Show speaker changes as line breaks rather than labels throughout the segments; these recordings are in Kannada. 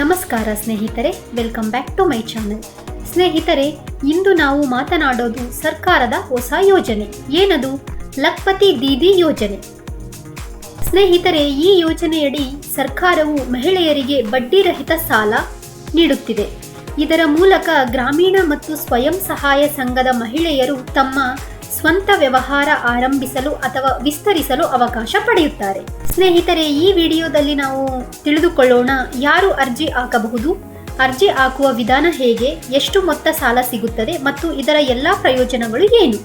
ನಮಸ್ಕಾರ ಸ್ನೇಹಿತರೆ welcome back to my channel ಸ್ನೇಹಿತರೆ, ಇಂದು ನಾವು ಮಾತನಾಡೋದು ಸರ್ಕಾರದ ಹೊಸ ಯೋಜನೆ. ಏನದು? ಲಕ್ಪತಿ ದೀದಿ ಯೋಜನೆ. ಸ್ನೇಹಿತರೆ, ಈ ಯೋಜನೆಯಡಿ ಸರ್ಕಾರವು ಮಹಿಳೆಯರಿಗೆ ಬಡ್ಡಿರಹಿತ ಸಾಲ ನೀಡುತ್ತಿದೆ. ಇದರ ಮೂಲಕ ಗ್ರಾಮೀಣ ಮತ್ತು ಸ್ವಯಂ ಸಹಾಯ ಸಂಘದ ಮಹಿಳೆಯರು ತಮ್ಮ ಸ್ವಂತ ವ್ಯವಹಾರ ಆರಂಭಿಸಲು ಅಥವಾ ವಿಸ್ತರಿಸಲು ಅವಕಾಶ ಪಡೆಯುತ್ತಾರೆ. ಸ್ನೇಹಿತರೆ, ಈ ವಿಡಿಯೋದಲ್ಲಿ ನಾವು ತಿಳಿದುಕೊಳ್ಳೋಣ ಯಾರು ಅರ್ಜಿ ಹಾಕಬಹುದು. ಅರ್ಜಿ ಹಾಕುವ ವಿಧಾನ ಹೇಗೆ, ಎಷ್ಟು ಮೊತ್ತ ಸಾಲ ಸಿಗುತ್ತದೆ ಮತ್ತು ಇದರ ಎಲ್ಲ ಪ್ರಯೋಜನಗಳು ಏನು?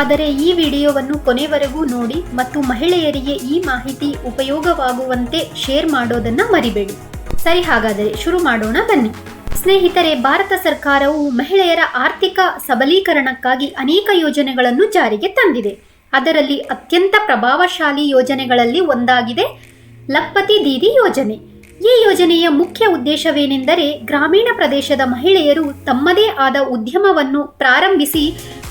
ಆದರೆ ಈ ವಿಡಿಯೋವನ್ನು ಕೊನೆವರೆಗೂ ನೋಡಿ ಮತ್ತು ಮಹಿಳೆಯರಿಗೆ ಈ ಮಾಹಿತಿ ಉಪಯೋಗವಾಗುವಂತೆ ಶೇರ್ ಮಾಡೋದನ್ನ ಮರಿಬೇಡಿ. ಸರಿ, ಹಾಗಾದರೆ ಶುರು ಮಾಡೋಣ ಬನ್ನಿ. ಸ್ನೇಹಿತರೆ, ಭಾರತ ಸರ್ಕಾರವು ಮಹಿಳೆಯರ ಆರ್ಥಿಕ ಸಬಲೀಕರಣಕ್ಕಾಗಿ ಅನೇಕ ಯೋಜನೆಗಳನ್ನು ಜಾರಿಗೆ ತಂದಿದೆ. ಅದರಲ್ಲಿ ಅತ್ಯಂತ ಪ್ರಭಾವಶಾಲಿ ಯೋಜನೆಗಳಲ್ಲಿ ಒಂದಾಗಿದೆ ಲಪ್ಪತಿ ದೀದಿ ಯೋಜನೆ. ಈ ಯೋಜನೆಯ ಮುಖ್ಯ ಉದ್ದೇಶವೇನೆಂದರೆ ಗ್ರಾಮೀಣ ಪ್ರದೇಶದ ಮಹಿಳೆಯರು ತಮ್ಮದೇ ಆದ ಉದ್ಯಮವನ್ನು ಪ್ರಾರಂಭಿಸಿ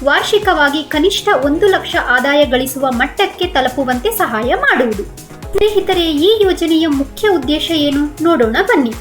ವಾರ್ಷಿಕವಾಗಿ ಕನಿಷ್ಠ ಒಂದು ಲಕ್ಷ ಆದಾಯ ಗಳಿಸುವ ಮಟ್ಟಕ್ಕೆ ತಲುಪುವಂತೆ ಸಹಾಯ ಮಾಡುವುದು. ಸ್ನೇಹಿತರೆ, ಈ ಯೋಜನೆಯ ಮುಖ್ಯ ಉದ್ದೇಶ ಏನು? ನೋಡೋಣ ಬನ್ನಿ.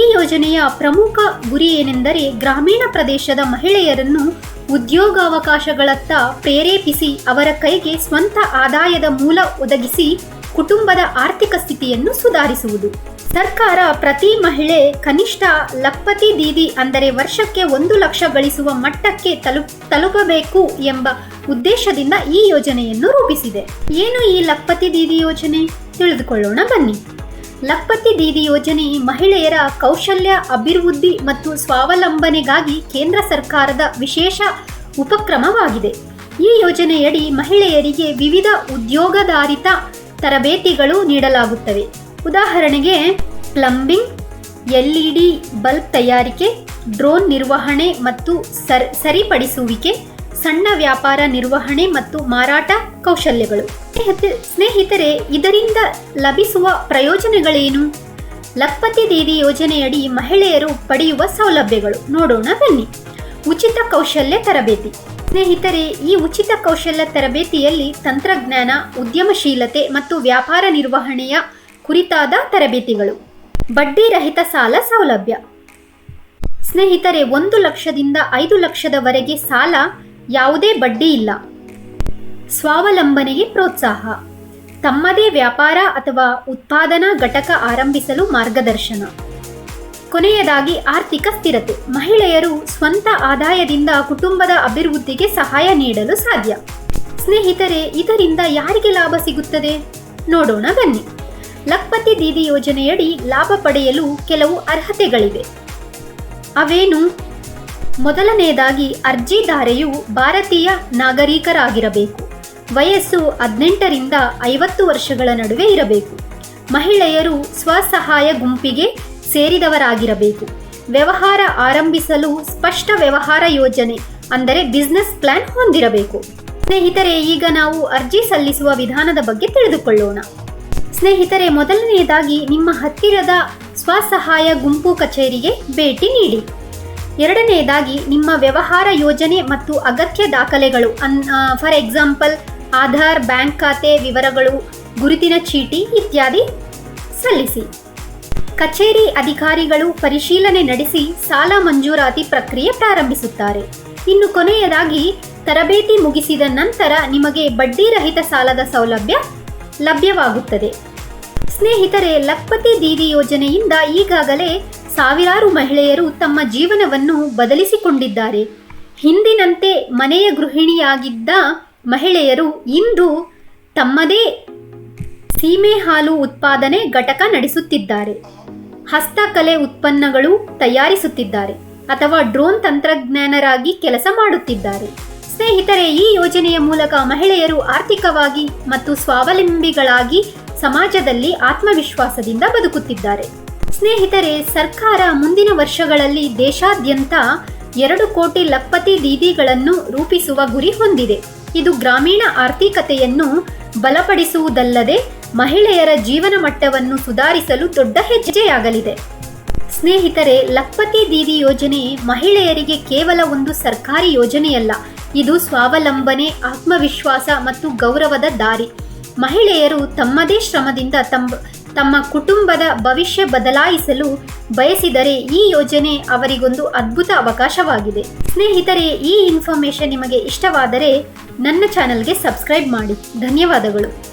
ಈ ಯೋಜನೆಯ ಪ್ರಮುಖ ಗುರಿ ಏನೆಂದರೆ ಗ್ರಾಮೀಣ ಪ್ರದೇಶದ ಮಹಿಳೆಯರನ್ನು ಉದ್ಯೋಗಾವಕಾಶಗಳತ್ತ ಪ್ರೇರೇಪಿಸಿ ಅವರ ಕೈಗೆ ಸ್ವಂತ ಆದಾಯದ ಮೂಲ ಒದಗಿಸಿ ಕುಟುಂಬದ ಆರ್ಥಿಕ ಸ್ಥಿತಿಯನ್ನು ಸುಧಾರಿಸುವುದು. ಸರ್ಕಾರ ಪ್ರತಿ ಮಹಿಳೆ ಕನಿಷ್ಠ ಲಕ್ಪತಿ ದೀದಿ ಅಂದರೆ ವರ್ಷಕ್ಕೆ ಒಂದು ಲಕ್ಷ ಗಳಿಸುವ ಮಟ್ಟಕ್ಕೆ ತಲು, ತಲುಪಬೇಕು ಎಂಬ ಉದ್ದೇಶದಿಂದ ಈ ಯೋಜನೆಯನ್ನು ರೂಪಿಸಿದೆ. ಏನು ಈ ಲಕ್ಪತಿ ದೀದಿ ಯೋಜನೆ? ತಿಳಿದುಕೊಳ್ಳೋಣ ಬನ್ನಿ. ಲಕ್ಪತಿ ದೀದಿ ಯೋಜನೆ ಮಹಿಳೆಯರ ಕೌಶಲ್ಯ, ಅಭಿವೃದ್ಧಿ ಮತ್ತು ಸ್ವಾವಲಂಬನೆಗಾಗಿ ಕೇಂದ್ರ ಸರ್ಕಾರದ ವಿಶೇಷ ಉಪಕ್ರಮವಾಗಿದೆ. ಈ ಯೋಜನೆಯಡಿ ಮಹಿಳೆಯರಿಗೆ ವಿವಿಧ ಉದ್ಯೋಗಧಾರಿತ ತರಬೇತಿಗಳು ನೀಡಲಾಗುತ್ತವೆ. ಉದಾಹರಣೆಗೆ, ಪ್ಲಂಬಿಂಗ್, ಎಲ್ಇಡಿ ಬಲ್ಬ್ ತಯಾರಿಕೆ, ಡ್ರೋನ್ ನಿರ್ವಹಣೆ ಮತ್ತು ಸರ್, ಸರಿಪಡಿಸುವಿಕೆ, ಸಣ್ಣ ವ್ಯಾಪಾರ ನಿರ್ವಹಣೆ ಮತ್ತು ಮಾರಾಟ ಕೌಶಲ್ಯಗಳು. ಸ್ನೇಹಿತರೆ, ಇದರಿಂದ ಲಭಿಸುವ ಪ್ರಯೋಜನಗಳೇನು? ಲಖಪತಿ ದೇವಿ ಯೋಜನೆಯಡಿ ಮಹಿಳೆಯರು ಪಡೆಯುವ ಸೌಲಭ್ಯಗಳು. ನೋಡೋಣ ಬನ್ನಿ. ಉಚಿತ ಕೌಶಲ್ಯ ತರಬೇತಿ. ಸ್ನೇಹಿತರೆ, ಈ ಉಚಿತ ಕೌಶಲ್ಯ ತರಬೇತಿಯಲ್ಲಿ ತಂತ್ರಜ್ಞಾನ, ಉದ್ಯಮಶೀಲತೆ ಮತ್ತು ವ್ಯಾಪಾರ ನಿರ್ವಹಣೆಯ ಕುರಿತಾದ ತರಬೇತಿಗಳು. ಬಡ್ಡಿ ರಹಿತ ಸಾಲ ಸೌಲಭ್ಯ. ಸ್ನೇಹಿತರೆ, ಒಂದು ಲಕ್ಷದಿಂದ ಐದು ಲಕ್ಷದವರೆಗೆ ಸಾಲ ಯಾವುದೇ ಬಡ್ಡಿ ಇಲ್ಲ. ಸ್ವಾವಲಂಬನೆಗೆ ಪ್ರೋತ್ಸಾಹ. ತಮ್ಮದೇ ವ್ಯಾಪಾರ ಅಥವಾ ಉತ್ಪಾದನಾ ಘಟಕ ಆರಂಭಿಸಲು ಮಾರ್ಗದರ್ಶನ. ಕೊನೆಯದಾಗಿ ಆರ್ಥಿಕ ಸ್ಥಿರತೆ. ಮಹಿಳೆಯರು ಸ್ವಂತ ಆದಾಯದಿಂದ ಕುಟುಂಬದ ಅಭಿವೃದ್ಧಿಗೆ ಸಹಾಯ ನೀಡಲು ಸಾಧ್ಯ. ಸ್ನೇಹಿತರೆ, ಇದರಿಂದ ಯಾರಿಗೆ ಲಾಭ ಸಿಗುತ್ತದೆ? ನೋಡೋಣ ಬನ್ನಿ. ಲಕ್ಪತಿ ದೀದಿ ಯೋಜನೆಯಡಿ ಲಾಭ ಪಡೆಯಲು ಕೆಲವು ಅರ್ಹತೆಗಳಿವೆ. ಅವೇನು? ಮೊದಲನೆಯದಾಗಿ ಅರ್ಜಿದಾರೆಯು ಭಾರತೀಯ ನಾಗರಿಕರಾಗಿರಬೇಕು. ವಯಸ್ಸು ಹದಿನೆಂಟರಿಂದ ಐವತ್ತು ವರ್ಷಗಳ ನಡುವೆ ಇರಬೇಕು. ಮಹಿಳೆಯರು ಸ್ವಸಹಾಯ ಗುಂಪಿಗೆ ಸೇರಿದವರಾಗಿರಬೇಕು. ವ್ಯವಹಾರ ಆರಂಭಿಸಲು ಸ್ಪಷ್ಟ ವ್ಯವಹಾರ ಯೋಜನೆ, ಅಂದರೆ ಬಿಸ್ನೆಸ್ ಪ್ಲಾನ್ ಹೊಂದಿರಬೇಕು. ಸ್ನೇಹಿತರೆ, ಈಗ ನಾವು ಅರ್ಜಿ ಸಲ್ಲಿಸುವ ವಿಧಾನದ ಬಗ್ಗೆ ತಿಳಿದುಕೊಳ್ಳೋಣ. ಸ್ನೇಹಿತರೆ, ಮೊದಲನೆಯದಾಗಿ ನಿಮ್ಮ ಹತ್ತಿರದ ಸ್ವಸಹಾಯ ಗುಂಪು ಕಚೇರಿಗೆ ಭೇಟಿ ನೀಡಿ. ಎರಡನೆಯದಾಗಿ, ನಿಮ್ಮ ವ್ಯವಹಾರ ಯೋಜನೆ ಮತ್ತು ಅಗತ್ಯ ದಾಖಲೆಗಳು, ಅನ್ ಫಾರ್ ಎಕ್ಸಾಂಪಲ್ ಆಧಾರ್, ಬ್ಯಾಂಕ್ ಖಾತೆ ವಿವರಗಳು, ಗುರುತಿನ ಚೀಟಿ ಇತ್ಯಾದಿ ಸಲ್ಲಿಸಿ. ಕಚೇರಿ ಅಧಿಕಾರಿಗಳು ಪರಿಶೀಲನೆ ನಡೆಸಿ ಸಾಲ ಮಂಜೂರಾತಿ ಪ್ರಕ್ರಿಯೆ ಪ್ರಾರಂಭಿಸುತ್ತಾರೆ. ಇನ್ನು ಕೊನೆಯದಾಗಿ, ತರಬೇತಿ ಮುಗಿಸಿದ ನಂತರ ನಿಮಗೆ ಬಡ್ಡಿರಹಿತ ಸಾಲದ ಸೌಲಭ್ಯ ಲಭ್ಯವಾಗುತ್ತದೆ. ಸ್ನೇಹಿತರೆ ಲಕ್ಪತಿ ದೀದಿ ಯೋಜನೆಯಿಂದ ಈಗಾಗಲೇ ಸಾವಿರಾರು ಮಹಿಳೆಯರು ತಮ್ಮ ಜೀವನವನ್ನು ಬದಲಿಸಿಕೊಂಡಿದ್ದಾರೆ. ಹಿಂದಿನಂತೆ ಮನೆಯ ಗೃಹಿಣಿಯಾಗಿದ್ದ ಮಹಿಳೆಯರು ಇಂದು ತಮ್ಮದೇ ಸೀಮೆ ಹಾಲು ಉತ್ಪಾದನೆ ಘಟಕ ನಡೆಸುತ್ತಿದ್ದಾರೆ. ಹಸ್ತಕಲೆ ಉತ್ಪನ್ನಗಳು ತಯಾರಿಸುತ್ತಿದ್ದಾರೆ ಅಥವಾ ಡ್ರೋನ್ ತಂತ್ರಜ್ಞಾನರಾಗಿ ಕೆಲಸ ಮಾಡುತ್ತಿದ್ದಾರೆ. ಸ್ನೇಹಿತರೆ, ಈ ಯೋಜನೆಯ ಮೂಲಕ ಮಹಿಳೆಯರು ಆರ್ಥಿಕವಾಗಿ ಮತ್ತು ಸ್ವಾವಲಂಬಿಗಳಾಗಿ ಸಮಾಜದಲ್ಲಿ ಆತ್ಮವಿಶ್ವಾಸದಿಂದ ಬದುಕುತ್ತಿದ್ದಾರೆ. ಸ್ನೇಹಿತರೆ, ಸರ್ಕಾರ ಮುಂದಿನ ವರ್ಷಗಳಲ್ಲಿ ದೇಶಾದ್ಯಂತ ಎರಡು ಕೋಟಿ ಲಪ್ಪತಿ ದೀದಿಗಳನ್ನು ರೂಪಿಸುವ ಗುರಿ ಹೊಂದಿದೆ. ಇದು ಗ್ರಾಮೀಣ ಆರ್ಥಿಕತೆಯನ್ನು ಬಲಪಡಿಸುವುದಲ್ಲದೆ ಮಹಿಳೆಯರ ಜೀವನ ಮಟ್ಟವನ್ನು ಸುಧಾರಿಸಲು ದೊಡ್ಡ ಹೆಜ್ಜೆಯಾಗಲಿದೆ. ಸ್ನೇಹಿತರೆ ಲಖಪತಿ ದೀದಿ ಯೋಜನೆ ಮಹಿಳೆಯರಿಗೆ ಕೇವಲ ಒಂದು ಸರ್ಕಾರಿ ಯೋಜನೆಯಲ್ಲ, ಇದು ಸ್ವಾವಲಂಬನೆ, ಆತ್ಮವಿಶ್ವಾಸ ಮತ್ತು ಗೌರವದ ದಾರಿ. ಮಹಿಳೆಯರು ತಮ್ಮದೇ ಶ್ರಮದಿಂದ ತಮ್ಮ ತಮ್ಮ ಕುಟುಂಬದ ಭವಿಷ್ಯ ಬದಲಾಯಿಸಲು ಬಯಸಿದರೆ ಈ ಯೋಜನೆ ಅವರಿಗೊಂದು ಅದ್ಭುತ ಅವಕಾಶವಾಗಿದೆ. ಸ್ನೇಹಿತರೆ, ಈ ಇನ್ಫಾರ್ಮೇಶನ್ ನಿಮಗೆ ಇಷ್ಟವಾದರೆ ನನ್ನ ಚಾನಲ್ಗೆ ಸಬ್ಸ್ಕ್ರೈಬ್ ಮಾಡಿ. ಧನ್ಯವಾದಗಳು.